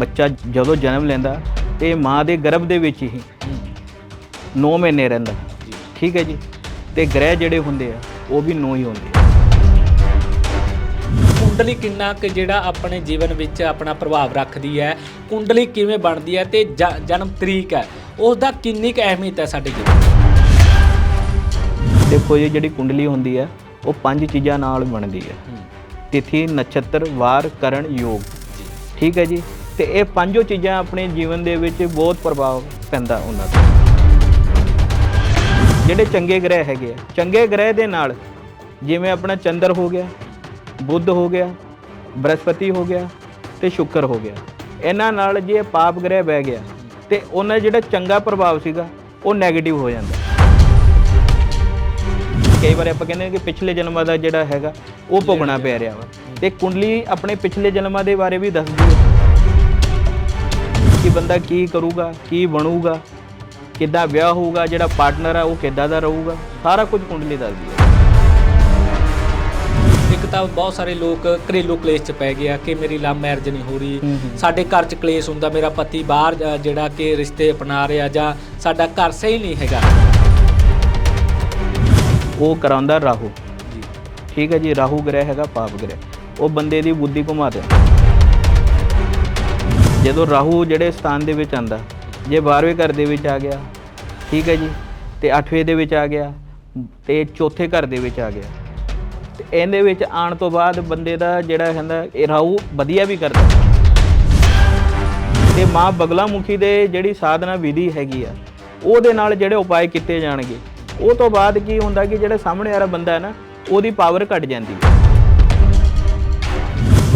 ਬੱਚਾ ਜਦੋਂ ਜਨਮ ਲੈਂਦਾ ਤੇ ਮਾਂ ਦੇ ਗਰਭ ਦੇ ਵਿੱਚ ਹੀ 9 ਮਹੀਨੇ ਰਹਿੰਦਾ। ਠੀਕ ਹੈ ਜੀ? ਤੇ ਗ੍ਰਹਿ ਜਿਹੜੇ ਹੁੰਦੇ ਆ ਉਹ ਵੀ 9 ਹੀ ਹੁੰਦੇ ਆ। ਕੁੰਡਲੀ ਕਿੰਨਾ ਕੁ ਜਿਹੜਾ ਆਪਣੇ ਜੀਵਨ ਵਿੱਚ ਆਪਣਾ ਪ੍ਰਭਾਵ ਰੱਖਦੀ ਹੈ ਕੁੰਡਲੀ ਕਿਵੇਂ ਬਣਦੀ ਹੈ ਤੇ ਜ- ਜਨਮ ਤਰੀਕ ਹੈ ਉਸ ਦਾ ਕਿੰਨੀ ਕੁ ਅਹਿਮੀਅਤ ਹੈ ਸਾਡੇ ਜੀਵਨ ਦੇਖੋ ਜੀ ਜਿਹੜੀ ਕੁੰਡਲੀ ਹੁੰਦੀ ਹੈ ਉਹ ਪੰਜ ਚੀਜ਼ਾਂ ਨਾਲ ਬਣਦੀ ਹੈ। ਤਿਥੀ ਨਛੱਤਰ ਵਾਰ ਕਰਨ ਯੋਗ। ਜੀ। ਠੀਕ ਹੈ ਜੀ? ਤੇ ਇਹ ਪੰਜੋ ਚੀਜ਼ਾਂ ਆਪਣੇ ਜੀਵਨ ਦੇ ਵਿੱਚ ਬਹੁਤ ਪ੍ਰਭਾਵ ਪੈਂਦਾ ਉਹਨਾਂ ਦਾ ਜਿਹੜੇ ਚੰਗੇ ਗ੍ਰਹਿ ਹੈਗੇ ਆ। ਚੰਗੇ ਗ੍ਰਹਿ ਦੇ ਨਾਲ ਜਿਵੇਂ ਆਪਣਾ ਚੰਦਰ ਹੋ ਗਿਆ, ਬੁੱਧ ਹੋ ਗਿਆ, ਬ੍ਰਹਸਪਤੀ ਹੋ ਗਿਆ ਤੇ ਸ਼ੁੱਕਰ ਹੋ ਗਿਆ। ਇਹਨਾਂ ਨਾਲ ਜੇ ਪਾਪ ਗ੍ਰਹਿ ਬਹਿ ਗਿਆ ਤੇ ਉਹਨਾਂ ਦਾ ਜਿਹੜਾ ਚੰਗਾ ਪ੍ਰਭਾਵ ਸੀਗਾ, ਉਹ 네ਗੇਟਿਵ ਹੋ ਜਾਂਦਾ। ਕਈ ਵਾਰ ਆਪਾਂ ਕਹਿੰਦੇ ਕਿ ਪਿਛਲੇ ਜਨਮਾਂ ਦਾ ਜਿਹੜਾ ਹੈਗਾ, ਉਹ ਭੋਗਣਾ ਪੈ ਰਿਹਾ ਵਾ। ਤੇ ਕੁੰਡਲੀ ਆਪਣੇ ਪਿਛਲੇ ਜਨਮਾਂ ਦੇ ਬਾਰੇ ਵੀ ਦੱਸਦੀ ਹੈ। ਕਿ ਬੰਦਾ ਕੀ ਕਰੂਗਾ ਕੀ ਬਣੂਗਾ ਕਿੱਦਾਂ ਵਿਆਹ ਹੋਊਗਾ ਜਿਹੜਾ ਪਾਰਟਨਰ ਆ ਉਹ ਕਿੱਦਾਂ ਦਾ ਰਹੂਗਾ ਸਾਰਾ ਕੁਝ ਕੁੰਡਲੀ ਦੱਸਦੀ ਹੈ। ਇੱਕ ਤਾਂ ਬਹੁਤ ਸਾਰੇ ਲੋਕ ਘਰੇਲੂ ਕਲੇਸ਼ 'ਚ ਪੈ ਗਏ ਆ ਕਿ ਮੇਰੀ ਲਵ ਮੈਰਿਜ ਨਹੀਂ ਹੋ ਰਹੀ। ਸਾਡੇ ਘਰ 'ਚ ਕਲੇਸ਼ ਹੁੰਦਾ ਮੇਰਾ ਪਤੀ ਬਾਹਰ ਅ, ਜਿਹੜਾ ਕਿ ਰਿਸ਼ਤੇ ਅਪਣਾ ਰਿਹਾ ਜਾਂ ਸਾਡਾ ਘਰ ਸਹੀ ਨਹੀਂ ਹੈਗਾ। ਉਹ ਕਰਾਉਂਦਾ ਰਾਹੂ। ਠੀਕ ਹੈ ਜੀ ਰਾਹੂ ਗ੍ਰਹਿ ਹੈਗਾ ਪਾਪ ਗ੍ਰਹਿ। ਉਹ ਬੰਦੇ ਦੀ ਬੁੱਧੀ ਘੁਮਾ ਦਿੰਦਾ। ਜਦੋਂ ਰਾਹੂ ਜਿਹੜੇ ਸਥਾਨ ਦੇ ਵਿੱਚ ਆਂਦਾ ਜੇ 12ਵੇਂ ਘਰ ਦੇ ਵਿੱਚ ਆ ਗਿਆ, ਠੀਕ ਹੈ ਜੀ, ਤੇ 8ਵੇਂ ਦੇ ਵਿੱਚ ਆ ਗਿਆ, ਤੇ ਚੌਥੇ ਘਰ ਦੇ ਵਿੱਚ ਆ ਗਿਆ, ਤੇ ਇਹਦੇ ਵਿੱਚ ਆਉਣ ਤੋਂ ਬਾਅਦ ਬੰਦੇ ਦਾ ਜਿਹੜਾ ਕਹਿੰਦਾ, ਇਹ ਰਾਹੂ ਵਧੀਆ ਵੀ ਕਰਦਾ। ਤੇ ਮਾਂ ਬਗਲਾ ਮੁਖੀ ਦੇ ਜਿਹੜੀ ਸਾਧਨਾ ਵਿਧੀ ਹੈਗੀ ਆ, ਉਹਦੇ ਨਾਲ ਜਿਹੜੇ ਉਪਾਅ ਕੀਤੇ ਜਾਣਗੇ, ਉਹ ਤੋਂ ਬਾਅਦ ਕੀ ਹੁੰਦਾ ਕਿ ਜਿਹੜਾ ਸਾਹਮਣੇ ਵਾਲਾ ਬੰਦਾ ਹੈ ਨਾ, ਉਹਦੀ ਪਾਵਰ ਘਟ ਜਾਂਦੀ ਹੈ।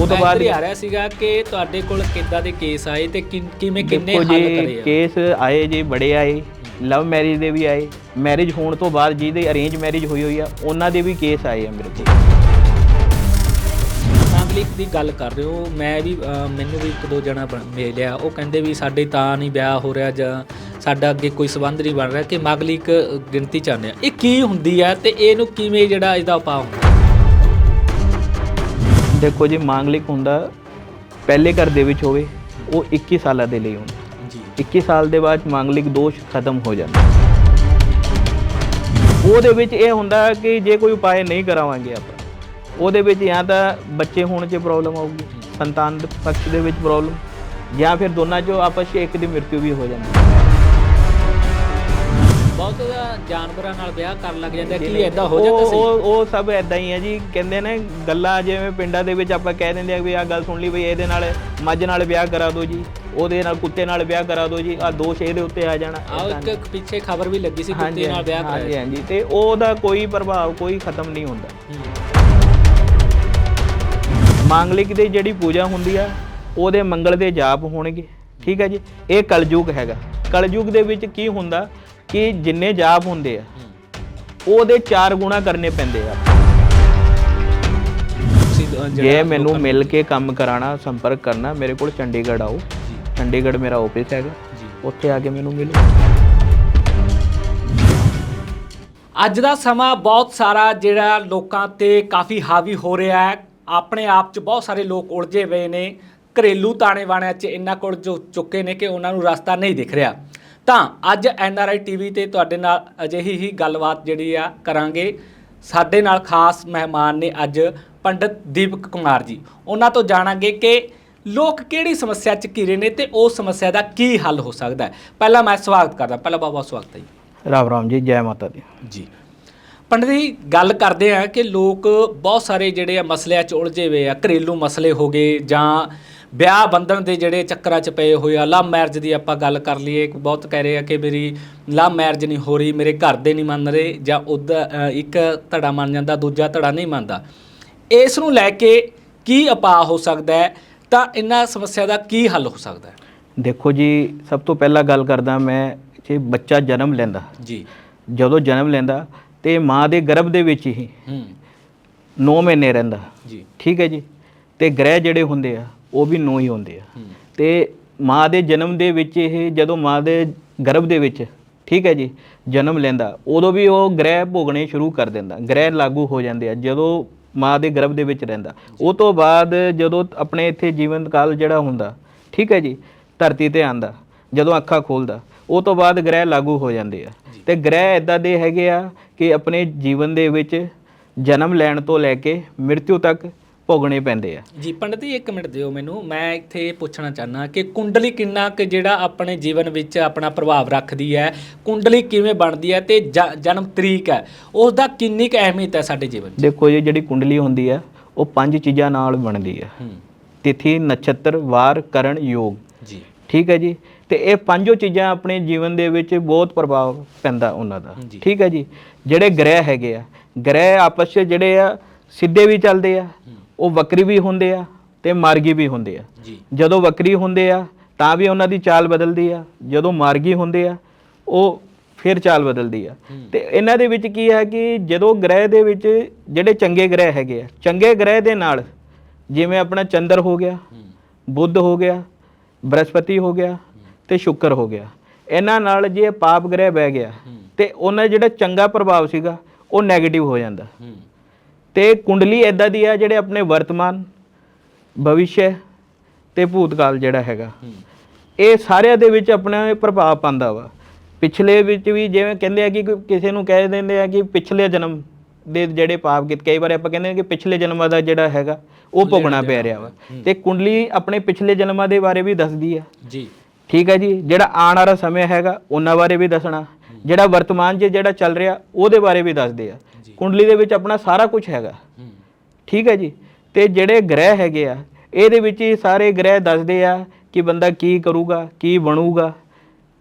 ਉਹ ਤੋਂ ਬਾਅਦ ਆ ਰਿਹਾ ਸੀਗਾ ਕਿ ਤੁਹਾਡੇ ਕੋਲ ਕਿੱਦਾਂ ਦੇ ਕੇਸ ਆਏ ਤੇ ਕਿਵੇਂ ਕਿੰਨੇ ਹੱਲ ਕਰੇ ਆ? ਕੇਸ ਆਏ ਜੀ ਬੜੇ ਆਏ ਲਵ ਮੈਰਿਜ ਦੇ ਵੀ ਆਏ ਮੈਰਿਜ ਹੋਣ ਤੋਂ ਬਾਅਦ ਜਿਹਦੇ ਅਰੇਂਜ ਮੈਰਿਜ ਹੋਈ ਹੋਈ ਆ ਉਹਨਾਂ ਦੇ ਵੀ ਕੇਸ ਆਏ ਆ ਮੇਰੇ ਕੋਲ। ਨਾਗਰਿਕ ਦੀ ਗੱਲ ਕਰ ਰਹੇ ਹੋ ਮੈਂ ਵੀ ਅ, ਮੈਨੂੰ ਵੀ ਇੱਕ ਦੋ ਜਣਾ ਬਣ- ਮਿਲਿਆ ਉਹ ਕਹਿੰਦੇ ਵੀ ਸਾਡੇ ਤਾਂ ਨਹੀਂ ਵਿਆਹ ਹੋ ਰਿਹਾ ਜਾਂ ਸਾਡਾ ਅੱਗੇ ਕੋਈ ਸਬੰਧ ਨਹੀਂ ਬਣ ਰਿਹਾ ਕਿ ਮਾਗਲਿਕ ਗਿਣਤੀ ਚਾਹੁੰਦੇ ਆ। ਇਹ ਕੀ ਹੁੰਦੀ ਹੈ ਤੇ ਇਹਨੂੰ ਕਿਵੇਂ ਜਿਹੜਾ ਇਹਦਾ ਉਪਾਅ ਹੁੰਦਾ? ਦੇਖੋ ਜੀ ਮਾਂਗਲਿਕ ਹੁੰਦਾ ਪਹਿਲੇ ਘਰ ਦੇ ਵਿੱਚ ਹੋਵੇ ਉਹ 21 ਸਾਲਾਂ ਦੇ ਲਈ ਹੁੰਦਾ। ਜੀ। 21 ਸਾਲ ਦੇ ਬਾਅਦ ਮਾਂਗਲਿਕ ਦੋਸ਼ ਖਤਮ ਹੋ ਜਾਂਦਾ। ਉਹਦੇ ਵਿੱਚ ਇਹ ਹੁੰਦਾ ਕਿ ਜੇ ਕੋਈ ਉਪਾਅ ਨਹੀਂ ਕਰਾਵਾਂਗੇ ਆਪਾਂ ਉਹਦੇ ਵਿੱਚ ਜਾਂ ਤਾਂ ਬੱਚੇ ਹੋਣ 'ਚ ਪ੍ਰੋਬਲਮ ਆਊਗੀ ਸੰਤਾਨ ਦੇ ਪਕਸ਼ ਦੇ ਵਿੱਚ ਪ੍ਰੋਬਲਮ ਜਾਂ ਫਿਰ ਦੋਨਾਂ 'ਚੋਂ ਆਪਸ 'ਚ ਇੱਕ ਦੀ ਮ੍ਰਿਤੂ ਵੀ ਹੋ ਜਾਂਦੀ। ਹੈ ਬਹੁਤ ਜਾਨਵਰਾਂ ਨਾਲ ਵਿਆਹ ਕਰਨ ਲੱਗ ਜਾਂਦੇ ਆ। ਕੀ ਐਦਾਂ ਹੋ ਜਾਂਦਾ ਸੀ? ਉਹ ਉਹ ਸਭ ਐਦਾਂ ਹੀ ਹੈ ਜੀ। ਕਹਿੰਦੇ ਨੇ ਗੱਲਾਂ ਜਿਵੇਂ ਪਿੰਡਾਂ ਦੇ ਵਿੱਚ ਆਪਾਂ ਕਹਿ ਦਿੰਦੇ ਆ ਵੀ ਆਹ ਗੱਲ ਸੁਣ ਲਈ ਵੀ ਇਹਦੇ ਨਾਲ ਮੱਝ ਨਾਲ ਵਿਆਹ ਕਰਾ ਦਿਓ ਜੀ। ਉਹਦੇ ਨਾਲ ਕੁੱਤੇ ਨਾਲ ਵਿਆਹ ਕਰਾ ਦਿਓ ਜੀ। ਆ ਦੋਸ਼ ਇਹਦੇ ਉੱਤੇ ਆ ਜਾਣਾ। ਏਦਾਂ ਇੱਕ ਪਿੱਛੇ ਖਬਰ ਵੀ ਲੱਗੀ ਸੀ ਹਾਂਜੀ ਕੁੱਤੇ ਨਾਲ ਵਿਆਹ ਹਾਂਜੀ ਕਰਾਇਆ। ਹਾਂਜੀ ਤੇ ਉਹਦਾ ਕੋਈ ਪ੍ਰਭਾਵ ਕੋਈ ਖਤਮ ਨਹੀਂ ਹੁੰਦਾ। ਮਾਂਗਲਿਕ ਦੀ ਜਿਹੜੀ ਪੂਜਾ ਹੁੰਦੀ ਆ ਉਹਦੇ ਮੰਗਲ ਦੇ ਜਾਪ ਹੋਣਗੇ। ਠੀਕ ਹੈ ਜੀ? ਇਹ ਕਲਯੁਗ ਹੈਗਾ। ਕਲਯੁਗ ਦੇ ਵਿੱਚ ਕੀ ਹੁੰਦਾ? ਕਿ ਜਿੰਨੇ ਜਾਪ ਹੁੰਦੇ ਆ ਉਹਦੇ ਚਾਰ ਗੁਣਾ ਕਰਨੇ ਪੈਂਦੇ ਆ। ਜੇ ਮੈਨੂੰ ਮਿਲ ਕੇ ਕੰਮ ਕਰਾਣਾ ਸੰਪਰਕ ਕਰਨਾ ਮੇਰੇ ਕੋਲ ਚੰਡੀਗੜ੍ਹ ਆਓ। ਚੰਡੀਗੜ੍ਹ ਮੇਰਾ ਆਫਿਸ ਹੈਗਾ। ਉੱਥੇ ਆ ਕੇ ਮੈਨੂੰ ਮਿਲੋ। ਅੱਜ ਦਾ ਸਮਾਂ ਬਹੁਤ ਸਾਰਾ ਜਿਹੜਾ ਲੋਕਾਂ ਤੇ ਕਾਫੀ ਹਾਵੀ ਹੋ ਰਿਹਾ ਹੈ। ਆਪਣੇ ਆਪ 'ਚ ਬਹੁਤ ਸਾਰੇ ਲੋਕ ਉਲਝੇ ਹੋਏ ਨੇ। ਘਰੇਲੂ ਤਾਣੇ ਬਾਣਿਆਂ 'ਚ ਇੰਨਾ ਕੋਲ ਜੋ ਚੁੱਕੇ ਨੇ ਕਿ ਉਹਨਾਂ ਨੂੰ ਰਸਤਾ ਨਹੀਂ ਦਿਖ ਰਿਹਾ। ਤਾਂ ਅੱਜ ਐਨ ਆਰ ਆਈ ਟੀਵੀ ਤੇ ਤੁਹਾਡੇ ਨਾਲ ਅਜਿਹੀ ਹੀ ਗੱਲਬਾਤ ਜਿਹੜੀ ਆ ਕਰਾਂਗੇ। ਸਾਡੇ ਨਾਲ ਖਾਸ ਮਹਿਮਾਨ ਨੇ ਅੱਜ ਪੰਡਿਤ ਦੀਪਕ ਕੁਮਾਰ ਜੀ। ਉਹਨਾਂ ਤੋਂ ਜਾਣਾਂਗੇ ਕਿ ਲੋਕ ਕਿਹੜੀ ਸਮੱਸਿਆ 'ਚ ਘਿਰੇ ਨੇ ਤੇ ਉਸ ਸਮੱਸਿਆ ਦਾ ਕੀ ਹੱਲ ਹੋ ਸਕਦਾ ਹੈ। ਪਹਿਲਾਂ ਮੈਂ ਸਵਾਗਤ ਕਰਦਾ ਪਹਿਲਾਂ ਬਹੁਤ ਬਹੁਤ ਸਵਾਗਤ ਹੈ ਜੀ। ਰਾਮ ਰਾਮ ਜੀ ਜੈ ਮਾਤਾ ਦੀ। ਜੀ। ਪੰਡਿਤ ਜੀ ਗੱਲ ਕਰਦੇ ਆ ਕਿ ਲੋਕ ਬਹੁਤ ਸਾਰੇ ਜਿਹੜੇ ਆ ਮਸਲਿਆਂ 'ਚ ਉਲਝੇ ਹੋਏ ਆ ਘਰੇਲੂ ਮਸਲੇ ਹੋ ਗਏ ਜਾਂ ਵਿਆਹ ਬੰਧਨ ਦੇ ਜਿਹੜੇ ਚੱਕਰਾਂ 'ਚ ਪਏ ਹੋਏ ਆ ਲਵ ਮੈਰਿਜ ਦੀ ਆਪਾਂ ਗੱਲ ਕਰ ਲਈਏ ਬਹੁਤ ਕਹਿ ਰਹੇ ਆ ਕਿ ਮੇਰੀ ਲਵ ਮੈਰਿਜ ਨਹੀਂ ਹੋ ਰਹੀ ਮੇਰੇ ਘਰ ਦੇ ਨਹੀਂ ਮੰਨ ਰਹੇ ਜਾਂ ਉਹਦਾ ਅ, ਇੱਕ ਧੜਾ ਮੰਨ ਜਾਂਦਾ ਦੂਜਾ ਧੜਾ ਨਹੀਂ ਮੰਨਦਾ। ਇਸ ਨੂੰ ਲੈ ਕੇ ਕੀ ਉਪਾਅ ਹੋ ਸਕਦਾ ਹੈ? ਤਾਂ ਇਹਨਾਂ ਸਮੱਸਿਆ ਦਾ ਕੀ ਹੱਲ ਹੋ ਸਕਦਾ ਹੈ? ਦੇਖੋ ਜੀ ਸਭ ਤੋਂ ਪਹਿਲਾਂ ਗੱਲ ਕਰਦਾ ਮੈਂ ਜੇ ਬੱਚਾ ਜਨਮ ਲੈਂਦਾ। ਜੀ। ਜਦੋਂ ਜਨਮ ਲੈਂਦਾ ਤੇ ਮਾਂ ਦੇ ਗਰਭ ਦੇ ਵਿੱਚ ਹੀ ਹੂੰ। 9 ਮਹੀਨੇ ਰਹਿੰਦਾ। ਜੀ। ਠੀਕ ਹੈ ਜੀ? ਤੇ ਗ੍ਰਹਿ ਜਿਹੜੇ ਹੁੰਦੇ ਆ ਉਹ ਵੀ 9 ਹੀ ਹੁੰਦੇ ਆ। ਤੇ ਮਾਂ ਦੇ ਜਨਮ ਦੇ ਵਿੱਚ ਇਹ ਜਦੋਂ ਮਾਂ ਦੇ ਗਰਭ ਦੇ ਵਿੱਚ ਠੀਕ ਹੈ ਜੀ ਜਨਮ ਲੈਂਦਾ ਉਦੋਂ ਵੀ ਉਹ ਗ੍ਰਹਿ ਭੋਗਣੇ ਸ਼ੁਰੂ ਕਰ ਦਿੰਦਾ ਗ੍ਰਹਿ ਲਾਗੂ ਹੋ ਜਾਂਦੇ ਆ ਜਦੋਂ ਮਾਂ ਦੇ ਗਰਭ ਦੇ ਵਿੱਚ ਰਹਿੰਦਾ। ਉਹ ਤੋਂ ਬਾਅਦ ਜਦੋਂ ਆਪਣੇ ਇੱਥੇ ਜੀਵਨ ਕਾਲ ਜਿਹੜਾ ਹੁੰਦਾ ਠੀਕ ਹੈ ਜੀ ਧਰਤੀ ਤੇ ਆਂਦਾ ਜਦੋਂ ਅੱਖਾਂ ਖੋਲਦਾ ਉਹ ਤੋਂ ਬਾਅਦ ਗ੍ਰਹਿ ਲਾਗੂ ਹੋ ਜਾਂਦੇ ਆ। ਤੇ ਗ੍ਰਹਿ ਇਦਾਂ ਦੇ ਹੈਗੇ ਆ ਕਿ ਆਪਣੇ ਜੀਵਨ ਦੇ ਵਿੱਚ ਜਨਮ ਲੈਣ ਤੋਂ ਲੈ ਕੇ ਮ੍ਰਿਤਿੂ ਤੱਕ ਭੋਗਣੇ ਪੈਂਦੇ ਆ। ਜੀ ਪੰਡਤ ਜੀ ਇੱਕ ਮਿੰਟ ਦਿਓ ਮੈਨੂੰ। ਮੈਂ ਇੱਥੇ ਪੁੱਛਣਾ ਚਾਹਨਾ ਕਿ ਕੁੰਡਲੀ ਕਿੰਨਾ ਕੁ ਜਿਹੜਾ ਆਪਣੇ ਜੀਵਨ ਵਿੱਚ ਆਪਣਾ ਪ੍ਰਭਾਵ ਰੱਖਦੀ ਹੈ? ਕੁੰਡਲੀ ਕਿਵੇਂ ਬਣਦੀ ਹੈ ਤੇ ਜ- ਜਨਮ ਤਰੀਕ ਹੈ? ਉਸ ਦਾ ਕਿੰਨੀ ਕੁ ਅਹਿਮੀਅਤ ਹੈ ਸਾਡੇ ਜੀਵਨ 'ਚ? ਦੇਖੋ ਜੀ ਜਿਹੜੀ ਕੁੰਡਲੀ ਹੁੰਦੀ ਆ ਉਹ ਪੰਜ ਚੀਜ਼ਾਂ ਨਾਲ ਬਣਦੀ ਆ ਹੂੰ। ਤਿਥੀ ਨਛੱਤਰ ਵਾਰ ਕਰਨ ਯੋਗ। ਜੀ। ਠੀਕ ਹੈ ਜੀ? ਤੇ ਇਹ ਪੰਜੋ ਚੀਜ਼ਾਂ ਆਪਣੇ ਜੀਵਨ ਦੇ ਵਿੱਚ ਬਹੁਤ ਪ੍ਰਭਾਵ ਪੈਂਦਾ ਉਹਨਾਂ ਦਾ। ਜੀ। ਠੀਕ ਹੈ ਜੀ? ਜਿਹੜੇ ਗ੍ਰਹਿ ਹੈਗੇ ਆ ਗ੍ਰਹਿ ਆਪਸ 'ਚ ਜਿਹੜੇ ਆ ਸਿੱਧੇ ਵੀ ਚੱਲਦੇ ਆ। ਉਹ ਵਕਰੀ ਵੀ ਹੁੰਦੇ ਆ ਤੇ ਮਾਰਗੀ ਵੀ ਹੁੰਦੇ ਆ। ਜੀ। ਜਦੋਂ ਵਕਰੀ ਹੁੰਦੇ ਆ ਤਾਂ ਵੀ ਉਹਨਾਂ ਦੀ ਚਾਲ ਬਦਲਦੀ ਆ। ਜਦੋਂ ਮਾਰਗੀ ਹੁੰਦੇ ਆ ਉਹ ਫਿਰ ਚਾਲ ਬਦਲਦੀ ਆ। ਤੇ ਇਹਨਾਂ ਦੇ ਵਿੱਚ ਕੀ ਹੈ ਕਿ ਜਦੋਂ ਗ੍ਰਹਿ ਦੇ ਵਿੱਚ ਜਿਹੜੇ ਚੰਗੇ ਗ੍ਰਹਿ ਹੈਗੇ ਆ ਚੰਗੇ ਗ੍ਰਹਿ ਦੇ ਨਾਲ ਜਿਵੇਂ ਆਪਣਾ ਚੰਦਰ ਹੋ ਗਿਆ ਬੁੱਧ ਹੋ ਗਿਆ ਬ੍ਰਹਸਪਤੀ ਹੋ ਗਿਆ ਤੇ ਸ਼ੁੱਕਰ ਹੋ ਗਿਆ। ਇਹਨਾਂ ਨਾਲ ਜੇ ਪਾਪ ਗ੍ਰਹਿ ਬਹਿ ਗਿਆ ਤੇ ਉਹਨਾਂ ਜਿਹੜਾ ਚੰਗਾ ਪ੍ਰਭਾਵ ਸੀਗਾ ਉਹ 네ਗੇਟਿਵ ਹੋ ਜਾਂਦਾ। ਤੇ ਕੁੰਡਲੀ ਐਦਾਂ ਦੀ ਹੈ ਜਿਹੜੇ ਆਪਣੇ ਵਰਤਮਾਨ ਭਵਿष्य ਤੇ ਭੂਤਕਾਲ ਜਿਹੜਾ ਹੈਗਾ। ਇਹ ਸਾਰਿਆਂ ਦੇ ਵਿੱਚ ਆਪਣਾ ਪ੍ਰਭਾਵ ਪਾਉਂਦਾ ਵਾ। ਪਿਛਲੇ ਵਿੱਚ ਵੀ ਜਿਵੇਂ ਕਹਿੰਦੇ ਆ ਕਿ ਕਿਸੇ ਨੂੰ ਕਹਿ ਦਿੰਦੇ ਆ ਕਿ ਪਿਛਲੇ ਜਨਮ ਦੇ ਜਿਹੜੇ ਪਾਪ ਕੀਤੇ ਕਈ ਵਾਰ ਆਪਾਂ ਕਹਿੰਦੇ ਆ ਕਿ ਪਿਛਲੇ ਜਨਮਾਂ ਦਾ ਜਿਹੜਾ ਹੈਗਾ ਉਹ ਭੋਗਣਾ ਪੈ ਰਿਹਾ ਵਾ। ਤੇ ਕੁੰਡਲੀ ਆਪਣੇ ਪਿਛਲੇ ਜਨਮਾਂ ਦੇ ਬਾਰੇ ਵੀ ਦੱਸਦੀ ਆ। ਜੀ। ਠੀਕ ਹੈ ਜੀ ਜਿਹੜਾ ਆਉਣ ਵਾਲਾ ਸਮੇਂ ਹੈਗਾ ਉਹਨਾਂ ਬਾਰੇ ਵੀ ਦੱਸਣਾ। ਜਿਹੜਾ ਵਰਤਮਾਨ 'ਚ ਜਿਹੜਾ ਚੱਲ ਰਿਹਾ ਉਹਦੇ ਬਾਰੇ ਵੀ ਦੱਸਦੇ ਆ। ਕੁੰਡਲੀ ਦੇ ਵਿੱਚ ਆਪਣਾ ਸਾਰਾ ਕੁਝ ਹੈਗਾ। ਠੀਕ ਹੈ ਜੀ? ਤੇ ਜਿਹੜੇ ਗ੍ਰਹਿ ਹੈਗੇ ਆ ਇਹਦੇ ਵਿੱਚ ਹੀ ਸਾਰੇ ਗ੍ਰਹਿ ਦੱਸਦੇ ਆ ਕਿ ਬੰਦਾ ਕੀ ਕਰੂਗਾ ਕੀ ਬਣੂਗਾ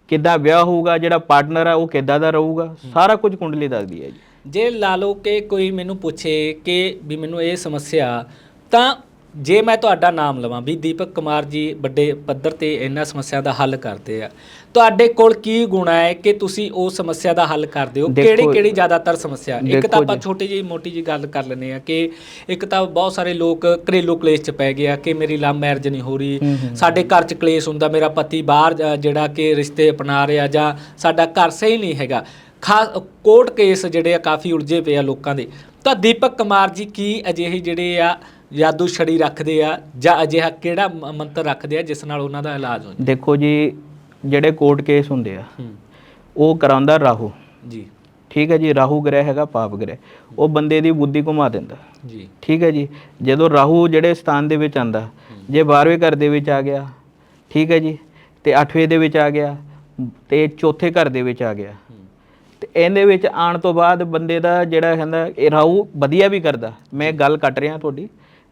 ਕਿੱਦਾਂ ਵਿਆਹ ਹੋਊਗਾ ਜਿਹੜਾ ਪਾਰਟਨਰ ਆ ਉਹ ਕਿੱਦਾਂ ਦਾ ਰਹੂਗਾ ਸਾਰਾ ਕੁਝ ਕੁੰਡਲੀ ਦੱਸਦੀ ਹੈ ਜੀ। ਜੇ ਲਾ ਲਓ ਕਿ ਕੋਈ ਮੈਨੂੰ ਪੁੱਛੇ ਕਿ ਵੀ ਮੈਨੂੰ ਇਹ ਸਮੱਸਿਆ ਤਾਂ ਜੇ ਮੈਂ ਤੁਹਾਡਾ ਨਾਮ ਲਵਾਂ ਵੀ ਦੀਪਕ ਕੁਮਾਰ ਜੀ ਵੱਡੇ ਪੱਧਰ ਤੇ ਇਹਨਾਂ ਸਮੱਸਿਆ ਦਾ ਹੱਲ ਕਰਦੇ ਆ ਤੁਹਾਡੇ ਕੋਲ ਕੀ ਗੁਣ ਹੈ ਕਿ ਤੁਸੀਂ ਉਹ ਸਮੱਸਿਆ ਦਾ ਹੱਲ ਕਰਦੇ ਹੋ ਦੇਖੋ- ਕਿਹੜੀ ਕਿਹੜੀ ਜ਼ਿਆਦਾਤਰ ਸਮੱਸਿਆ ਇੱਕ ਦੇਖੋ ਤਾਂ ਆਪਾਂ ਜੀ। ਛੋਟੀ ਜਿਹੀ ਮੋਟੀ ਜਿਹੀ ਗੱਲ ਕਰ ਲੈਂਦੇ ਆ ਕਿ ਇੱਕ ਤਾਂ ਬਹੁਤ ਸਾਰੇ ਲੋਕ ਘਰੇਲੂ ਕਲੇਸ਼ 'ਚ ਪੈ ਗਏ ਆ ਕਿ ਮੇਰੀ ਲਵ ਮੈਰਿਜ ਨਹੀਂ ਹੋ ਰਹੀ ਹੂੰ, ਹੂੰ। ਸਾਡੇ ਘਰ 'ਚ ਕਲੇਸ਼ ਹੁੰਦਾ ਮੇਰਾ ਪਤੀ ਬਾਹਰ ਜਾ- ਜਿਹੜਾ ਕਿ ਰਿਸ਼ਤੇ ਅਪਣਾ ਰਿਹਾ ਜਾਂ ਸਾਡਾ ਘਰ ਸਹੀ ਨਹੀਂ ਹੈਗਾ ਖਾਸ ਕੋਰਟ ਕੇਸ ਜਿਹੜੇ ਆ ਕਾਫੀ ਉਲਝੇ ਪਏ ਆ ਲੋਕਾਂ ਦੇ ਤਾਂ ਦੀਪਕ ਕੁਮਾਰ ਜੀ ਕੀ ਅਜਿਹੇ ਜਿਹੜੇ ਆ ਜਾਦੂ ਛੜੀ ਰੱਖਦੇ ਆ ਜਾਂ ਅਜਿਹਾ ਕਿਹੜਾ ਮ- ਮੰਤਰ ਰੱਖਦੇ ਆ ਜਿਸ ਨਾਲ ਉਹਨਾਂ ਦਾ ਇਲਾਜ ਹੋ ਦੇਖੋ ਜੀ ਜਿਹੜੇ ਕੋਰਟ ਕੇਸ ਹੁੰਦੇ ਆ ਉਹ ਕਰਾਉਂਦਾ ਰਾਹੂ। ਜੀ। ਠੀਕ ਹੈ ਜੀ ਰਾਹੂ ਗ੍ਰਹਿ ਹੈਗਾ ਪਾਪ ਗ੍ਰਹਿ। ਉਹ ਬੰਦੇ ਦੀ ਬੁੱਧੀ ਘੁਮਾ ਦਿੰਦਾ। ਜੀ। ਠੀਕ ਹੈ ਜੀ ਜਦੋਂ ਰਾਹੂ ਜਿਹੜੇ ਸਥਾਨ ਦੇ ਵਿੱਚ ਆਂਦਾ ਜੇ 12ਵੇਂ ਘਰ ਦੇ ਵਿੱਚ ਆ ਗਿਆ ਠੀਕ ਹੈ ਜੀ ਤੇ 8ਵੇਂ ਦੇ ਵਿੱਚ ਆ ਗਿਆ ਤੇ ਚੌਥੇ ਘਰ ਦੇ ਵਿੱਚ ਆ ਗਿਆ। ਹੂੰ। ਤੇ ਇਹਦੇ ਵਿੱਚ ਆਉਣ ਤੋਂ ਬਾਅਦ ਬੰਦੇ ਦਾ ਜਿਹੜਾ ਕਹਿੰਦਾ ਇਹ ਰਾਹੂ ਵਧੀਆ ਵੀ ਕਰਦਾ। ਮੈਂ ਗੱਲ ਕੱਟ ਰਿਹਾ ਤੁਹਾਡੀ।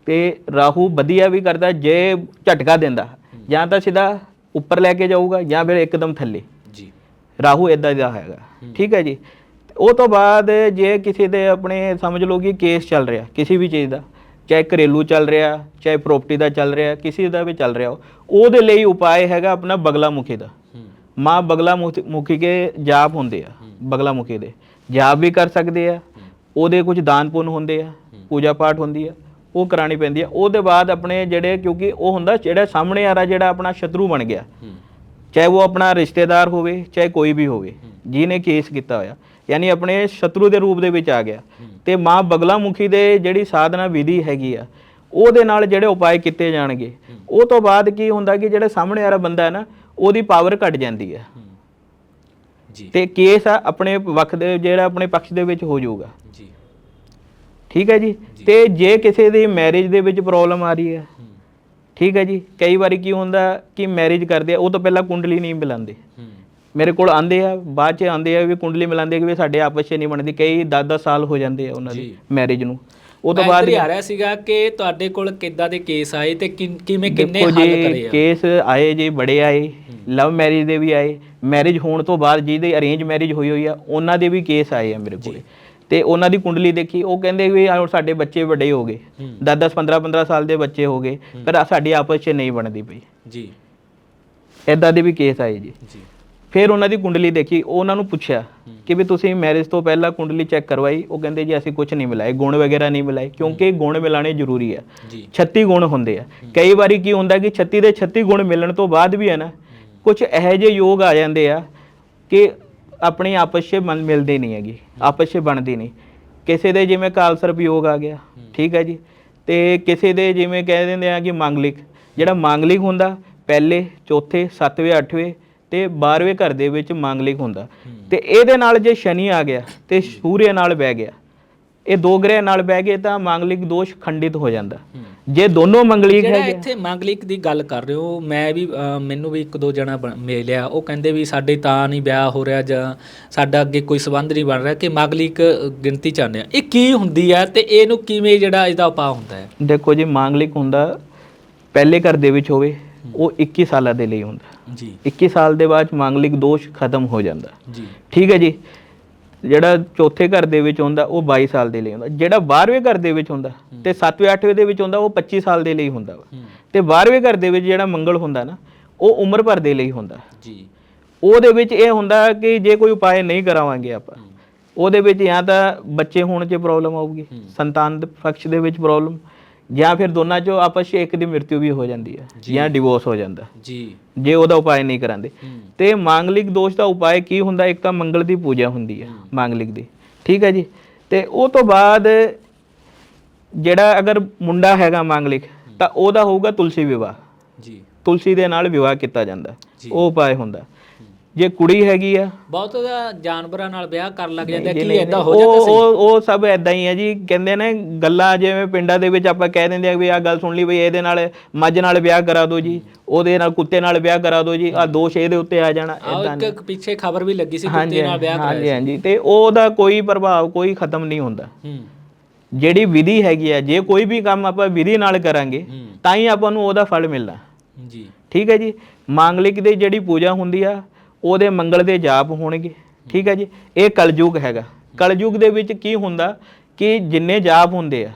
ਤੇ ਰਾਹੂ ਵਧੀਆ ਵੀ ਕਰਦਾ ਜੇ ਝਟਕਾ ਦਿੰਦਾ ਜਾਂ ਤਾਂ ਸਿੱਧਾ ਉੱਪਰ ਲੈ ਕੇ ਜਾਊਗਾ ਜਾਂ ਫਿਰ ਇੱਕਦਮ ਥੱਲੇ। ਜੀ। ਰਾਹੂ ਇਦਾਂ ਦਾ ਹੈਗਾ। ਠੀਕ ਹੈ ਜੀ। ਉਹ ਤੋਂ ਬਾਅਦ ਜੇ ਕਿਸੇ ਦੇ ਆਪਣੇ ਸਮਝ ਲਓ ਕਿ ਕੇਸ ਚੱਲ ਰਿਹਾ ਕਿਸੇ ਵੀ ਚੀਜ਼ ਦਾ ਚਾਹੇ ਘਰੇਲੂ ਚੱਲ ਰਿਹਾ ਚਾਹੇ ਪ੍ਰਾਪਰਟੀ ਦਾ ਚੱਲ ਰਿਹਾ ਕਿਸੇ ਦਾ ਵੀ ਚੱਲ ਰਿਹਾ ਉਹ, ਉਹਦੇ ਲਈ ਉਪਾਅ ਹੈਗਾ ਆਪਣਾ ਬਗਲਾ ਮੁਖੀ ਦਾ। ਮਾਂ ਬਗਲਾ ਮੁਖ- ਮੁਖੀ ਕੇ ਜਾਪ ਹੁੰਦੇ ਆ ਬਗਲਾ ਮੁਖੀ ਦੇ। ਜਾਪ ਵੀ ਕਰ ਸਕਦੇ ਆ ਉਹਦੇ ਕੁਝ ਦਾਨ ਪੁੰਨ ਹੁੰਦੇ ਆ ਪੂਜਾ ਪਾਠ ਹੁੰਦੀ ਆ ਉਹ ਕਰਾਣੀ ਪੈਂਦੀ ਆ। ਉਹਦੇ ਬਾਅਦ ਆਪਣੇ ਜਿਹੜੇ ਕਿਉਂਕਿ ਉਹ ਹੁੰਦਾ ਜਿਹੜਾ ਸਾਹਮਣੇ ਆ ਰਿਹਾ ਜਿਹੜਾ ਆਪਣਾ ਸ਼ਤਰੂ ਬਣ ਗਿਆ। ਹੂੰ। ਚਾਹੇ ਉਹ ਆਪਣਾ ਰਿਸ਼ਤੇਦਾਰ ਹੋਵੇ ਚਾਹੇ ਕੋਈ ਵੀ ਹੋਵੇ ਜਿਹਨੇ ਕੇਸ ਕੀਤਾ ਹੋਇਆ। ਯਾਨੀ ਆਪਣੇ ਸ਼ਤਰੂ ਦੇ ਰੂਪ ਦੇ ਵਿੱਚ ਆ ਗਿਆ। ਤੇ ਮਾਂ ਬਗਲਾ ਮੁਖੀ ਦੇ ਜਿਹੜੀ ਸਾਧਨਾ ਵਿਧੀ ਹੈਗੀ ਆ ਉਹਦੇ ਨਾਲ ਜਿਹੜੇ ਉਪਾਅ ਕੀਤੇ ਜਾਣਗੇ। ਉਹ ਤੋਂ ਬਾਅਦ ਕੀ ਹੁੰਦਾ ਕਿ ਜਿਹੜਾ ਸਾਹਮਣੇ ਆ ਰਿਹਾ ਬੰਦਾ ਹੈ ਨਾ ਉਹਦੀ ਪਾਵਰ ਘਟ ਜਾਂਦੀ ਹੈ ਹੂੰ। ਜੀ। ਤੇ ਕੇਸ ਆ ਆਪਣੇ ਵਕਤ ਦੇ ਜਿਹੜਾ ਆਪਣੇ ਪੱਖ ਦੇ ਵਿੱਚ ਹੋ ਜਾਊਗਾ। ਜੀ। ਠੀਕ ਹੈ ਜੀ? ਤੇ ਜੇ ਕਿਸੇ ਦੀ ਮੈਰਿਜ ਦੇ ਵਿੱਚ ਪ੍ਰੋਬਲਮ ਆ ਰਹੀ ਹੈ ਠੀਕ ਹੈ ਜੀ? ਕਈ ਵਾਰੀ ਕੀ ਹੁੰਦਾ ਕਿ ਮੈਰਿਜ ਕਰਦੇ ਆ ਉਹ ਤੋਂ ਪਹਿਲਾਂ ਕੁੰਡਲੀ ਨਹੀਂ ਮਿਲਾਉਂਦੇ। ਮੇਰੇ ਕੋਲ ਆਂਦੇ ਆ ਬਾਅਦ ਚ ਆਂਦੇ ਆ ਵੀ ਕੁੰਡਲੀ ਮਿਲਾਉਂਦੇ ਕਿ ਵੀ ਸਾਡੇ ਆਪਸ ਚ ਨਹੀਂ ਬਣਦੀ ਕਈ 10-10 ਸਾਲ ਹੋ ਜਾਂਦੇ ਆ ਉਹਨਾਂ ਦੀ। ਮੈਰਿਜ ਨੂੰ। ਉਹ ਤੋਂ ਬਾਅਦ ਆ ਰਿਹਾ ਸੀਗਾ ਕਿ ਤੁਹਾਡੇ ਕੋਲ ਕਿੱਦਾਂ ਦੇ ਕੇਸ ਆਏ ਤੇ ਕਿਵੇਂ ਕਿੰਨੇ ਹੱਲ ਕਰੇ ਆ? ਕੇਸ ਆਏ ਜੀ ਬੜੇ ਆਏ। ਲਵ ਮੈਰਿਜ ਦੇ ਵੀ ਆਏ। ਮੈਰਿਜ ਹੋਣ ਤੋਂ ਬਾਅਦ ਜਿਹਦੇ ਅਰੇਂਜ ਮੈਰਿਜ ਹੋਈ ਹੋਈ ਆ ਉਹਨਾਂ ਦੇ ਵੀ ਕੇਸ ਆਏ ਆ ਮੇਰੇ ਕੋਲੇ। ਤੇ ਉਹਨਾਂ ਦੀ ਕੁੰਡਲੀ ਦੇਖੀ ਉਹ ਕਹਿੰਦੇ ਵੀ ਆਹ ਸਾਡੇ ਬੱਚੇ ਵੱਡੇ ਹੋ ਗਏ। ਹੂੰ। 10-10 15-15 ਸਾਲ ਦੇ ਬੱਚੇ ਹੋ ਗਏ ਪਰ ਸਾਡੀ ਆਪਸ ਚ ਨਹੀਂ ਬਣਦੀ ਪਈ। ਜੀ। ਐਦਾਂ ਦੇ ਵੀ ਕੇਸ ਆਏ ਜੀ। ਜੀ। ਫਿਰ ਉਹਨਾਂ ਦੀ ਕੁੰਡਲੀ ਦੇਖੀ ਉਹ ਉਹਨਾਂ ਨੂੰ ਪੁੱਛਿਆ ਕਿ ਵੀ ਤੁਸੀਂ ਮੈਰਿਜ ਤੋਂ ਪਹਿਲਾਂ ਕੁੰਡਲੀ ਚੈੱਕ ਕਰਵਾਈ? ਉਹ ਕਹਿੰਦੇ ਜੀ ਅਸੀਂ ਕੁਝ ਨਹੀਂ ਮਿਲਾਏ ਗੁਣ ਵਗੈਰਾ ਨਹੀਂ ਮਿਲਾਏ ਕਿਉਂਕਿ ਗੁਣ ਮਿਲਾਣੇ ਜ਼ਰੂਰੀ ਆ। ਜੀ। 36 ਗੁਣ ਹੁੰਦੇ ਆ। ਕਈ ਵਾਰੀ ਕੀ ਹੁੰਦਾ ਕਿ 36 ਦੇ 36 ਗੁਣ ਮਿਲਣ ਤੋਂ ਬਾਅਦ ਵੀ ਹੈ ਨਾ ਕੁਝ ਇਹੋ ਜਿਹੇ ਯੋਗ ਆ ਜਾਂਦੇ ਆ ਕਿ ਆਪਣੀ ਆਪਸ 'ਚ ਮਨ ਮਿਲਦੇ ਨਹੀਂ ਹੈਗੇ ਆਪਸ 'ਚ ਬਣਦੀ ਨਹੀਂ। ਕਿਸੇ ਦੇ ਜਿਵੇਂ ਕਾਲਸਰਪ ਯੋਗ ਆ ਗਿਆ ਠੀਕ ਹੈ ਜੀ। ਤੇ ਕਿਸੇ ਦੇ ਜਿਵੇਂ ਕਹਿ ਦਿੰਦੇ ਆ ਕਿ ਮੰਗਲਿਕ ਜਿਹੜਾ ਮੰਗਲਿਕ ਹੁੰਦਾ ਪਹਿਲੇ ਚੌਥੇ ਸੱਤਵੇਂ ਅੱਠਵੇਂ ਤੇ 12ਵੇਂ ਘਰ ਦੇ ਵਿੱਚ ਮਾਂਗਲਿਕ ਹੁੰਦਾ। ਤੇ ਇਹਦੇ ਨਾਲ ਜੇ ਸ਼ਨੀ ਆ ਗਿਆ ਤੇ ਸੂਰਯ ਨਾਲ ਬਹਿ ਗਿਆ ਇਹ ਦੋ ਗ੍ਰਹਿ ਨਾਲ ਬਹਿ ਗਏ ਤਾਂ ਮਾਂਗਲਿਕ ਦੋਸ਼ ਖੰਡਿਤ ਹੋ ਜਾਂਦਾ। ਜੇ ਦੋਨੋਂ ਮੰਗਲਿਕ ਜਿਹੜਾ ਹੈਗੇ ਇੱਥੇ ਮੰਗਲਿਕ ਦੀ ਗੱਲ ਕਰ ਰਹੇ ਹੋ ਮੈਂ ਵੀ ਮੈਨੂੰ ਵੀ ਇੱਕ ਦੋ ਜਣਾ ਮਿਲਿਆ। ਉਹ ਕਹਿੰਦੇ ਵੀ ਸਾਡੇ ਤਾਂ ਨਹੀਂ ਵਿਆਹ ਹੋ ਰਿਹਾ ਜਾਂ ਸਾਡਾ ਅੱਗੇ ਕੋਈ ਸਬੰਧ ਨਹੀਂ ਬਣ ਰਿਹਾ ਕਿ ਮੰਗਲਿਕ ਗਿਣਤੀ ਚਾਹੁੰਦੇ ਆ। ਇਹ ਕੀ ਹੁੰਦੀ ਹੈ ਤੇ ਇਹਨੂੰ ਕਿਵੇਂ ਜਿਹੜਾ ਇਹਦਾ ਉਪਾਅ ਹੁੰਦਾ ਹੈ? ਦੇਖੋ ਜੀ ਮਾਂਗਲਿਕ ਹੁੰਦਾ ਪਹਿਲੇ ਘਰ ਦੇ ਵਿੱਚ ਹੋਵੇ ਉਹ 21 ਸਾਲਾਂ ਦੇ ਲਈ ਹੁੰਦਾ। ਜੀ। 21 ਸਾਲ ਦੇ ਬਾਅਦ ਮਾਂਗਲਿਕ ਦੋਸ਼ ਖਤਮ ਹੋ ਜਾਂਦਾ। ਜੀ। ਠੀਕ ਹੈ ਜੀ। ਜਿਹੜਾ ਚੌਥੇ ਘਰ ਦੇ ਵਿੱਚ ਹੁੰਦਾ ਉਹ 22 ਸਾਲ ਦੇ ਲਈ ਹੁੰਦਾ। ਜਿਹੜਾ 12ਵੇਂ ਘਰ ਦੇ ਵਿੱਚ ਹੁੰਦਾ ਤੇ 7ਵੇਂ 8ਵੇਂ ਦੇ ਵਿੱਚ ਹੁੰਦਾ ਉਹ 25 ਸਾਲ ਦੇ ਲਈ ਹੁੰਦਾ ਵਾ। ਤੇ 12ਵੇਂ ਘਰ ਦੇ ਵਿੱਚ ਜਿਹੜਾ ਮੰਗਲ ਹੁੰਦਾ ਨਾ ਉਹ ਉਮਰ ਭਰ ਦੇ ਲਈ ਹੁੰਦਾ। ਜੀ। ਉਹਦੇ ਵਿੱਚ ਇਹ ਹੁੰਦਾ ਕਿ ਜੇ ਕੋਈ ਉਪਾਅ ਨਹੀਂ ਕਰਾਵਾਂਗੇ ਆਪਾਂ ਉਹਦੇ ਵਿੱਚ ਜਾਂ ਤਾਂ ਬੱਚੇ ਹੋਣ 'ਚ ਪ੍ਰੋਬਲਮ ਆਊਗੀ ਸੰਤਾਨ ਦੇ ਪਕਸ਼ ਦੇ ਵਿੱਚ ਪ੍ਰੋਬਲਮ ਜਾਂ ਫਿਰ ਦੋਨਾਂ 'ਚੋਂ ਆਪਸ 'ਚ ਇੱਕ ਦੀ ਮ੍ਰਿਤੂ ਵੀ ਹੋ ਜਾਂਦੀ ਹੈ ਜਾਂ। ਡਿਵੋਰਸ ਹੋ ਜਾਂਦਾ। ਜੀ। ਜੇ ਉਹਦਾ ਉਪਾਅ ਨਹੀਂ ਕਰਾਂਦੇ। ਤੇ ਮਾਂਗਲਿਕ ਦੋਸ਼ ਦਾ ਉਪਾਅ ਕੀ ਹੁੰਦਾ? ਇੱਕ ਤਾਂ ਮੰਗਲ ਦੀ ਪੂਜਾ ਹੁੰਦੀ ਹੈ ਮਾਂਗਲਿਕ ਦੀ। ਠੀਕ ਹੈ ਜੀ? ਤੇ ਉਹ ਤੋਂ ਬਾਅਦ ਜਿਹੜਾ ਅਗਰ ਮੁੰਡਾ ਹੈਗਾ ਮਾਂਗਲਿਕ ਤਾਂ ਉਹਦਾ ਹੋਊਗਾ ਤੁਲਸੀ ਵਿਵਾਹ। ਜੀ। ਤੁਲਸੀ ਦੇ ਨਾਲ ਵਿਵਾਹ ਕੀਤਾ ਜਾਂਦਾ। ਉਹ ਉਪਾਅ ਹੁੰਦਾ। ਜੇ ਕੁੜੀ ਹੈਗੀ ਆ। ਬਹੁਤ ਜਾਨਵਰਾਂ ਨਾਲ ਵਿਆਹ ਕਰਨ ਲੱਗ ਜਾਂਦਾ ਕੀ ਐਦਾਂ ਹੋ ਜਾਂਦਾ ਸੀ ਉਹ ਉਹ ਸਭ ਐਦਾਂ ਹੀ ਹੈ ਜੀ ਕਹਿੰਦੇ ਨੇ ਗੱਲਾਂ ਜਿਵੇਂ ਪਿੰਡਾਂ ਦੇ ਵਿੱਚ ਆਪਾਂ ਕਹਿ ਦਿੰਦੇ ਆ ਵੀ ਆਹ ਗੱਲ ਸੁਣ ਲਈ ਵੀ ਇਹਦੇ ਨਾਲ ਮੱਝ ਨਾਲ ਵਿਆਹ ਕਰਾ ਦਿਓ ਜੀ ਉਹਦੇ ਨਾਲ ਕੁੱਤੇ ਨਾਲ ਵਿਆਹ ਕਰਾ ਦਿਓ ਜੀ ਆ ਦੋਸ਼ ਇਹਦੇ ਉੱਤੇ ਆ ਜਾਣਾ ਏਦਾਂ ਇੱਕ ਪਿੱਛੇ ਖਬਰ ਵੀ ਲੱਗੀ ਸੀ ਹਾਂਜੀ ਕੁੱਤੇ ਨਾਲ ਵਿਆਹ ਹਾਂਜੀ ਕਰਾਇਆ ਹਾਂਜੀ ਤੇ ਉਹਦਾ ਕੋਈ ਪ੍ਰਭਾਵ ਕੋਈ ਖਤਮ ਨਹੀਂ ਹੁੰਦਾ। ਹੂੰ। ਜਿਹੜੀ ਵਿਧੀ ਹੈਗੀ ਆ ਜੇ ਕੋਈ ਵੀ ਕੰਮ ਆਪਾਂ ਵਿਧੀ ਨਾਲ ਕਰਾਂਗੇ ਤਾਂ ਹੀ ਆਪਾਂ ਨੂੰ ਉਹਦਾ ਫਲ ਮਿਲਣਾ। ਜੀ। ਠੀਕ ਹੈ ਜੀ ਮਾਂਗਲਿਕ ਦੀ ਜਿਹੜੀ ਪੂਜਾ ਹੁੰਦੀ ਆ ਉਹਦੇ ਮੰਗਲ ਦੇ ਜਾਪ ਹੋਣਗੇ। ਠੀਕ ਹੈ ਜੀ? ਇਹ ਕਲਯੁਗ ਹੈਗਾ। ਕਲਯੁਗ ਦੇ ਵਿੱਚ ਕੀ ਹੁੰਦਾ ਕਿ ਜਿੰਨੇ ਜਾਪ ਹੁੰਦੇ ਆ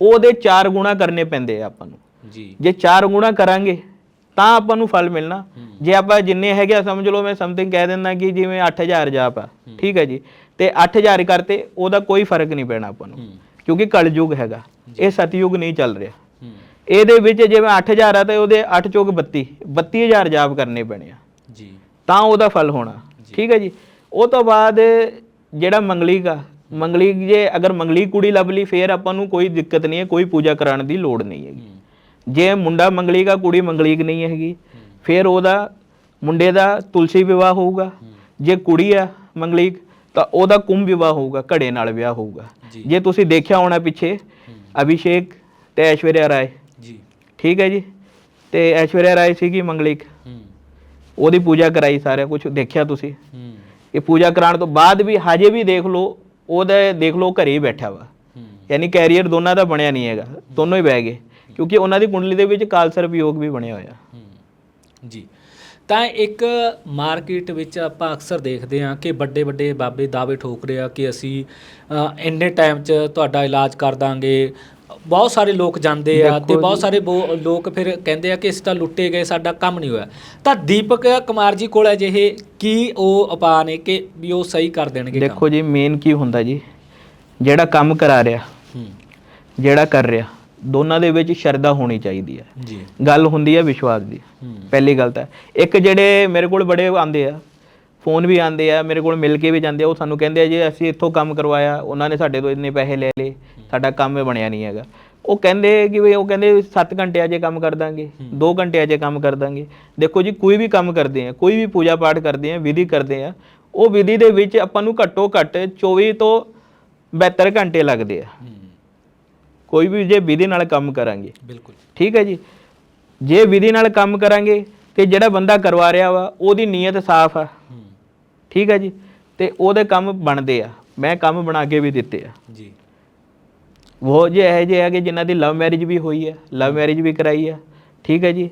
ਉਹਦੇ ਚਾਰ ਗੁਣਾ ਕਰਨੇ ਪੈਂਦੇ ਆ ਆਪਾਂ ਨੂੰ। ਜੀ। ਜੇ ਚਾਰ ਗੁਣਾ ਕਰਾਂਗੇ ਤਾਂ ਆਪਾਂ ਨੂੰ ਫਲ ਮਿਲਣਾ। ਜੇ ਆਪਾਂ ਜਿੰਨੇ ਹੈਗੇ ਸਮਝ ਲਓ ਮੈਂ ਸਮਥਿੰਗ ਕਹਿ ਦਿੰਦਾ ਕਿ ਜਿਵੇਂ 8000 ਜਾਪ ਆ। ਠੀਕ ਹੈ ਜੀ? ਤੇ 8000 ਕਰਤੇ ਉਹਦਾ ਕੋਈ ਫ਼ਰਕ ਨਹੀਂ ਪੈਣਾ ਆਪਾਂ ਨੂੰ। ਕਿਉਂਕਿ ਕਲਯੁਗ ਹੈਗਾ। ਇਹ ਸਤਯੁਗ ਨਹੀਂ ਚੱਲ ਰਿਹਾ। ਇਹਦੇ ਵਿੱਚ ਜਿਵੇਂ 8000 ਆ ਤੇ ਉਹਦੇ 8 ਚੋਕ 32 32000 ਜਾਪ ਕਰਨੇ ਪੈਣੇ ਆ। ਤਾਂ ਉਹਦਾ ਫਲ ਹੋਣਾ। ਠੀਕ ਹੈ ਜੀ। ਉਹ ਤੋਂ ਬਾਅਦ ਜਿਹੜਾ ਮੰਗਲੀਕ ਆ ਮੰਗਲੀਕ ਜੇ ਅਗਰ ਮੰਗਲੀਕ ਕੁੜੀ ਲੱਭ ਲਈ ਫੇਰ ਆਪਾਂ ਨੂੰ ਕੋਈ ਦਿੱਕਤ ਨਹੀਂ ਹੈ ਕੋਈ ਪੂਜਾ ਕਰਾਉਣ ਦੀ ਲੋੜ ਨਹੀਂ ਹੈਗੀ। ਹੂੰ। ਜੇ ਮੁੰਡਾ ਮੰਗਲੀਕ ਆ ਕੁੜੀ ਮੰਗਲੀਕ ਨਹੀਂ ਹੈਗੀ ਫਿਰ ਉਹਦਾ ਮੁੰਡੇ ਦਾ ਤੁਲਸੀ ਵਿਵਾਹ ਹੋਊਗਾ। ਜੇ ਕੁੜੀ ਆ ਮੰਗਲੀਕ ਤਾਂ ਉਹਦਾ ਕੁੰਭ ਵਿਵਾਹ ਹੋਊਗਾ ਘੜੇ ਨਾਲ ਵਿਆਹ ਹੋਊਗਾ। ਜੀ। ਤੁਸੀਂ ਦੇਖਿਆ ਹੋਣਾ ਪਿੱਛੇ ਅਭਿਸ਼ੇਕ ਤੇ ਐਸ਼ਵਰਿਆ ਰਾਏ। ਜੀ। ਠੀਕ ਹੈ ਜੀ। ਤੇ ਐਸ਼ਵਰਿਆ ਰਾਏ ਸੀਗੀ ਮੰਗਲੀਕ। ਉਹਦੀ ਪੂਜਾ ਕਰਾਈ ਸਾਰਾ ਕੁਝ ਦੇਖਿਆ ਤੁਸੀਂ? ਹੂੰ ਇਹ ਪੂਜਾ ਕਰਾਉਣ ਤੋਂ ਬਾਅਦ ਵੀ ਹਜੇ ਵੀ ਦੇਖ ਲਓ ਉਹਦਾ ਦੇਖ ਲਓ ਘਰੇ ਹੀ ਬੈਠਾ ਵਾ। ਹੂੰ। ਯਾਨੀ ਕੈਰੀਅਰ ਦੋਨਾਂ ਦਾ ਬਣਿਆ ਨਹੀਂ ਹੈਗਾ ਦੋਨੋਂ ਹੀ ਬਹਿ ਗਏ। ਕਿਉਂਕਿ ਉਹਨਾਂ ਦੀ ਕੁੰਡਲੀ ਦੇ ਵਿੱਚ ਕਾਲਸਰਪ ਯੋਗ ਵੀ ਬਣਿਆ ਹੋਇਆ। ਹੂੰ। ਜੀ। ਤਾਂ ਇੱਕ ਮਾਰਕੀਟ ਵਿੱਚ ਆਪਾਂ ਅਕਸਰ ਦੇਖਦੇ ਹਾਂ ਕਿ ਵੱਡੇ ਵੱਡੇ ਬਾਬੇ ਦਾਅਵੇ ਠੋਕ ਰਹੇ ਆ ਕਿ ਅਸੀਂ ਇੰਨੇ ਟਾਈਮ 'ਚ ਤੁਹਾਡਾ ਇਲਾਜ ਕਰ ਦਾਂਗੇ ਬਹੁਤ ਸਾਰੇ ਲੋਕ ਜਾਂਦੇ ਆ ਤੇ ਬਹੁਤ ਸਾਰੇ ਲੋਕ ਫਿਰ ਕਹਿੰਦੇ ਆ ਕਿ ਅਸੀਂ ਤਾਂ ਲੁੱਟੇ ਗਏ ਸਾਡਾ ਕੰਮ ਨਹੀਂ ਹੋਇਆ। ਤਾਂ ਦੀਪਕ ਕੁਮਾਰ ਜੀ ਕੋਲ ਅਜਿਹੇ ਕੀ ਉਹ ਉਪਾਅ ਨੇ ਕਿ ਵੀ ਉਹ ਸਹੀ ਕਰ ਦੇਣਗੇ ਦੇਖੋ ਜੀ ਮੇਨ ਕੀ ਹੁੰਦਾ ਜੀ ਜਿਹੜਾ ਕੰਮ ਕਰਾ ਰਿਹਾ ਜਿਹੜਾ ਕਰ ਰਿਹਾ ਦੋਨਾਂ ਦੇ ਵਿੱਚ ਸ਼ਰਧਾ ਹੋਣੀ ਚਾਹੀਦੀ ਹੈ। ਜੀ। ਗੱਲ ਹੁੰਦੀ ਹੈ ਵਿਸ਼ਵਾਸ ਦੀ। ਪਹਿਲੀ ਗੱਲ ਤਾਂ ਇੱਕ ਜਿਹੜੇ ਮੇਰੇ ਕੋਲ ਬੜੇ ਆਂਦੇ ਆ ਫੋਨ ਵੀ ਆਂਦੇ ਆ ਮੇਰੇ ਕੋਲ ਮਿਲ ਕੇ ਵੀ ਜਾਂਦੇ ਆ ਉਹ ਸਾਨੂੰ ਕਹਿੰਦੇ ਆ ਜੀ ਅਸੀਂ ਇੱਥੋਂ ਕੰਮ ਕਰਵਾਇਆ ਉਹਨਾਂ ਨੇ ਸਾਡੇ ਤੋਂ ਇੰਨੇ ਪੈਸੇ ਲੈ ਲਏ ਸਾਡਾ ਕੰਮ ਹੀ ਬਣਿਆ ਨਹੀਂ ਹੈਗਾ। ਉਹ ਕਹਿੰਦੇ ਕਿ ਵੀ ਉਹ ਕਹਿੰਦੇ 7 ਘੰਟੇ ਅਜੇ ਕੰਮ ਕਰ ਦਾਂਗੇ 2 ਘੰਟੇ ਅਜੇ ਕੰਮ ਕਰ ਦਾਂਗੇ। ਦੇਖੋ ਜੀ ਕੋਈ ਵੀ ਕੰਮ ਕਰਦੇ ਆ ਕੋਈ ਵੀ ਪੂਜਾ ਪਾਠ ਕਰਦੇ ਆ ਵਿਧੀ ਕਰਦੇ ਆ ਉਹ ਵਿਧੀ ਦੇ ਵਿੱਚ ਆਪਾਂ ਨੂੰ ਘੱਟੋ ਘੱਟ 24 ਤੋਂ 72 ਘੰਟੇ ਲੱਗਦੇ ਆ। ਕੋਈ ਵੀ ਜੇ ਵਿਧੀ ਨਾਲ ਕੰਮ ਕਰਾਂਗੇ। ਬਿਲਕੁਲ। ਠੀਕ ਹੈ ਜੀ? ਜੇ ਵਿਧੀ ਨਾਲ ਕੰਮ ਕਰਾਂਗੇ ਤੇ ਜਿਹੜਾ ਬੰਦਾ ਕਰਵਾ ਰਿਹਾ ਵਾ ਉਹਦੀ ਨੀਅਤ ਸਾਫ਼ ਆ। ਠੀਕ ਹੈ ਜੀ? ਤੇ ਉਹਦੇ ਕੰਮ ਬਣਦੇ ਆ। ਮੈਂ ਕੰਮ ਬਣਾ ਕੇ ਵੀ ਦਿੱਤੇ ਆ। ਜੀ। ਉਹ ਜੇ ਇਹ ਜੇ ਹੈਗੇ ਜਿਨ੍ਹਾਂ ਦੀ ਲਵ ਮੈਰਿਜ ਵੀ ਹੋਈ ਹੈ ਲਵ ਮੈਰਿਜ ਵੀ ਕਰਾਈ ਆ ਠੀਕ ਹੈ ਜੀ?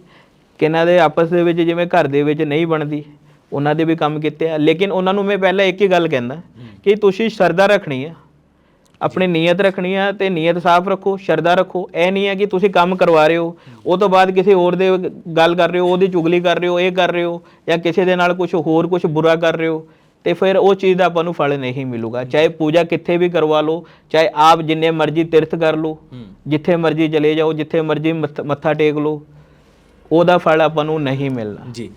ਕਿਨਾਂ ਦੇ ਆਪਸ ਦੇ ਵਿੱਚ ਜਿਵੇਂ ਘਰ ਦੇ ਵਿੱਚ ਨਹੀਂ ਬਣਦੀ ਉਹਨਾਂ ਦੇ ਵੀ ਕੰਮ ਕੀਤੇ ਆ। ਲੇਕਿਨ ਉਹਨਾਂ ਨੂੰ ਮੈਂ ਪਹਿਲਾਂ ਇੱਕ ਹੀ ਗੱਲ ਕਹਿੰਦਾ ਕਿ ਤੁਸੀਂ ਸ਼ਰਧਾ ਰੱਖਣੀ ਆ। ਆਪਣੀ ਨੀਅਤ ਰੱਖਣੀ ਆ ਤੇ ਨੀਅਤ ਸਾਫ਼ ਰੱਖੋ ਸ਼ਰਧਾ ਰੱਖੋ। ਇਹ ਨਹੀਂ ਹੈ ਕਿ ਤੁਸੀਂ ਕੰਮ ਕਰਵਾ ਰਹੇ ਹੋ। ਉਹ ਤੋਂ ਬਾਅਦ ਕਿਸੇ ਹੋਰ ਦੇ ਗੱਲ ਕਰ ਰਹੇ ਹੋ ਉਹਦੀ ਚੁਗਲੀ ਕਰ ਰਹੇ ਹੋ ਇਹ ਕਰ ਰਹੇ ਹੋ ਜਾਂ ਕਿਸੇ ਦੇ ਨਾਲ ਕੁਝ ਹੋਰ ਕੁਝ ਬੁਰਾ ਕਰ ਰਹੇ ਹੋ ਤੇ ਫਿਰ ਉਹ ਚੀਜ਼ ਦਾ ਆਪਾਂ ਨੂੰ ਫਲ ਨਹੀਂ ਮਿਲੂਗਾ। ਚਾਹੇ ਪੂਜਾ ਕਿੱਥੇ ਵੀ ਕਰਵਾ ਲਓ ਚਾਹੇ ਆਪ ਜਿੰਨੇ ਮਰਜ਼ੀ ਤੀਰਥ ਕਰ ਲਓ ਜਿੱਥੇ ਮਰਜ਼ੀ ਚਲੇ ਜਾਓ ਜਿੱਥੇ ਮਰਜ਼ੀ ਮੱਥਾ ਟੇਕ ਲਓ ਉਹਦਾ ਫਲ ਆਪਾਂ ਨੂੰ ਨਹੀਂ ਮਿਲਣਾ। ਜੀ।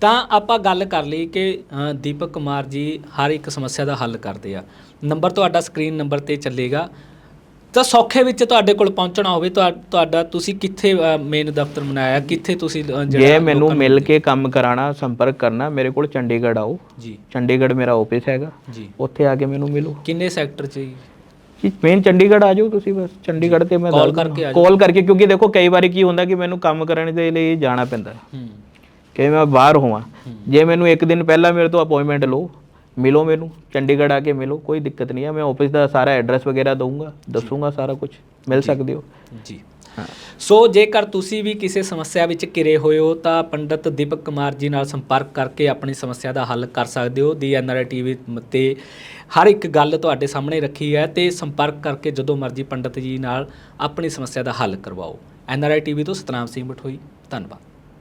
ਤਾਂ ਆਪਾਂ ਗੱਲ ਕਰ ਲਈ ਕਿ ਦੀਪਕ ਕੁਮਾਰ ਜੀ ਹਰ ਇੱਕ ਸਮੱਸਿਆ ਦਾ ਹੱਲ ਕਰਦੇ ਆ। ਨੰਬਰ ਤੁਹਾਡਾ ਸਕਰੀਨ ਨੰਬਰ ਤੇ ਚੱਲੇਗਾ। ਤਾਂ ਸੌਖੇ ਵਿੱਚ ਤੁਹਾਡੇ ਕੋਲ ਪਹੁੰਚਣਾ ਹੋਵੇ ਤੁਹਾ- ਤੁਹਾਡਾ ਤੁਸੀਂ ਕਿੱਥੇ ਮੇਨ ਦਫ਼ਤਰ ਬਣਾਇਆ ਕਿੱਥੇ ਤੁਸੀਂ ਜੇ ਮੈਨੂੰ ਮਿਲ ਕੇ ਕੰਮ ਕਰਾਣਾ ਸੰਪਰਕ ਕਰਨਾ ਮੇਰੇ ਕੋਲ ਚੰਡੀਗੜ੍ਹ ਆਓ। ਜੀ। ਚੰਡੀਗੜ੍ਹ ਮੇਰਾ ਆਫਿਸ ਹੈਗਾ। ਜੀ। ਉੱਥੇ ਆ ਕੇ ਮੈਨੂੰ ਮਿਲੋ। ਕਿੰਨੇ ਸੈਕਟਰ 'ਚ ਜੀ? ਜੀ ਮੇਨ ਚੰਡੀਗੜ੍ਹ ਆ ਜਾਓ ਤੁਸੀਂ ਬਸ ਚੰਡੀਗੜ੍ਹ ਤੇ ਮੈਂ ਦੱਸ ਕਰਕੇ ਆ ਜਾਓ। ਕਾਲ ਕਰਕੇ ਕਿਉਂਕਿ ਦੇਖੋ ਕਈ ਵਾਰੀ ਕੀ ਹੁੰਦਾ ਕਿ ਮੈਨੂੰ ਕੰਮ ਕਰਨ ਦੇ ਲਈ ਜਾਣਾ ਪੈਂਦਾ। ਹੈ। ਕਿ ਮੈਂ ਬਾਹਰ ਹੋਵਾਂ। ਜੇ ਮੈਨੂੰ ਇੱਕ ਦਿਨ ਪਹਿਲਾਂ ਮੇਰੇ ਤੋਂ ਅਪਾਇੰਟਮੈਂਟ ਲਓ ਮਿਲੋ ਮੈਨੂੰ ਚੰਡੀਗੜ੍ਹ ਆ ਕੇ ਮਿਲੋ ਕੋਈ ਦਿੱਕਤ ਨਹੀਂ ਹੈ ਮੈਂ ਆਫਿਸ ਦਾ ਸਾਰਾ ਐਡਰੈਸ ਵਗੈਰਾ ਦਊਂਗਾ ਦੱਸੂਗਾ ਸਾਰਾ ਕੁਝ ਮਿਲ ਸਕਦੇ ਹੋ। ਜੀ। ਸੋ ਜੇਕਰ ਤੁਸੀਂ ਵੀ ਕਿਸੇ ਸਮੱਸਿਆ ਵਿੱਚ ਘਿਰੇ ਹੋਏ ਹੋ, ਤਾਂ ਪੰਡਤ ਦੀਪਕ ਕੁਮਾਰ ਜੀ ਨਾਲ ਸੰਪਰਕ ਕਰਕੇ ਆਪਣੀ ਸਮੱਸਿਆ ਦਾ ਹੱਲ ਕਰ ਸਕਦੇ ਹੋ। ਦੀ ਐਨਆਰਆਈ ਟੀਵੀ ਤੇ ਹਰ ਇੱਕ ਗੱਲ ਤੁਹਾਡੇ ਸਾਹਮਣੇ ਰੱਖੀ ਹੈ ਤੇ ਸੰਪਰਕ ਕਰਕੇ ਜਦੋਂ ਮਰਜ਼ੀ ਪੰਡਤ ਜੀ ਨਾਲ ਆਪਣੀ ਸਮੱਸਿਆ ਦਾ ਹੱਲ ਕਰਵਾਓ। ਐਨਆਰਆਈ ਟੀਵੀ ਤੋਂ ਸਤਨਾਮ ਸਿੰਘ ਮਠੋਈ ਧੰਨਵਾਦ।